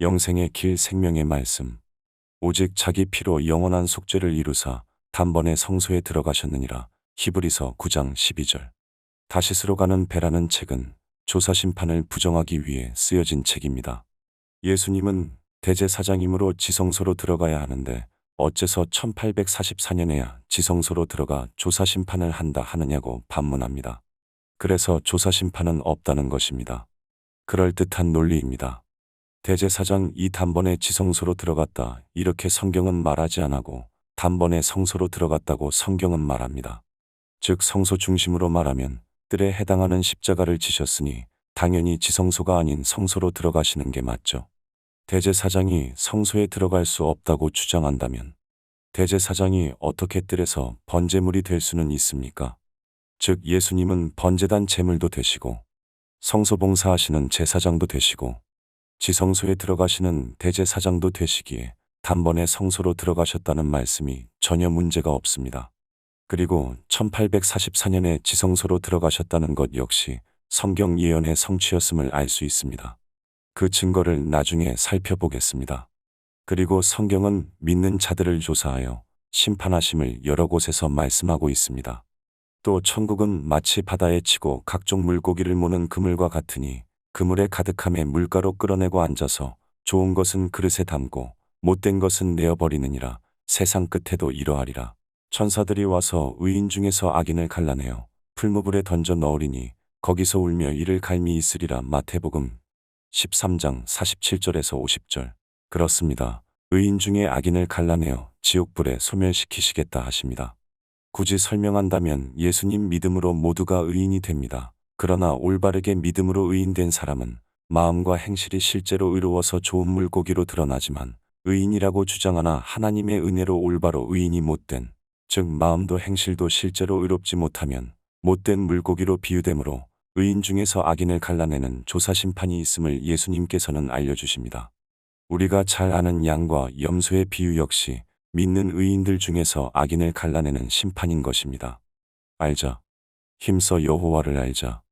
영생의 길 생명의 말씀. 오직 자기 피로 영원한 속죄를 이루사 단번에 성소에 들어가셨느니라. 히브리서 9장 12절. 다시스로 가는 배라는 책은 조사 심판을 부정하기 위해 쓰여진 책입니다. 예수님은 대제사장이므로 지성소로 들어가야 하는데 어째서 1844년에야 지성소로 들어가 조사 심판을 한다 하느냐고 반문합니다. 그래서 조사 심판은 없다는 것입니다. 그럴듯한 논리입니다. 대제사장 이 단번에 지성소로 들어갔다 이렇게 성경은 말하지 않고 단번에 성소로 들어갔다고 성경은 말합니다. 즉 성소 중심으로 말하면 뜰에 해당하는 십자가를 지셨으니 당연히 지성소가 아닌 성소로 들어가시는 게 맞죠. 대제사장이 성소에 들어갈 수 없다고 주장한다면 대제사장이 어떻게 뜰에서 번제물이 될 수는 있습니까? 즉 예수님은 번제단 제물도 되시고 성소 봉사하시는 제사장도 되시고 지성소에 들어가시는 대제사장도 되시기에 단번에 성소로 들어가셨다는 말씀이 전혀 문제가 없습니다. 그리고 1844년에 지성소로 들어가셨다는 것 역시 성경 예언의 성취였음을 알 수 있습니다. 그 증거를 나중에 살펴보겠습니다. 그리고 성경은 믿는 자들을 조사하여 심판하심을 여러 곳에서 말씀하고 있습니다. 또 천국은 마치 바다에 치고 각종 물고기를 모는 그물과 같으니 그물에 가득함에 물가로 끌어내고 앉아서 좋은 것은 그릇에 담고 못된 것은 내어버리느니라 세상 끝에도 이러하리라. 천사들이 와서 의인 중에서 악인을 갈라내어 풀무불에 던져 넣으리니 거기서 울며 이를 갈미 있으리라 마태복음 13장 47절에서 50절. 그렇습니다. 의인 중에 악인을 갈라내어 지옥불에 소멸시키시겠다 하십니다. 굳이 설명한다면 예수님 믿음으로 모두가 의인이 됩니다. 그러나 올바르게 믿음으로 의인된 사람은 마음과 행실이 실제로 의로워서 좋은 물고기로 드러나지만 의인이라고 주장하나 하나님의 은혜로 올바로 의인이 못된 즉 마음도 행실도 실제로 의롭지 못하면 못된 물고기로 비유되므로 의인 중에서 악인을 갈라내는 조사 심판이 있음을 예수님께서는 알려주십니다. 우리가 잘 아는 양과 염소의 비유 역시 믿는 의인들 중에서 악인을 갈라내는 심판인 것입니다. 알자. 힘써 여호와를 알자.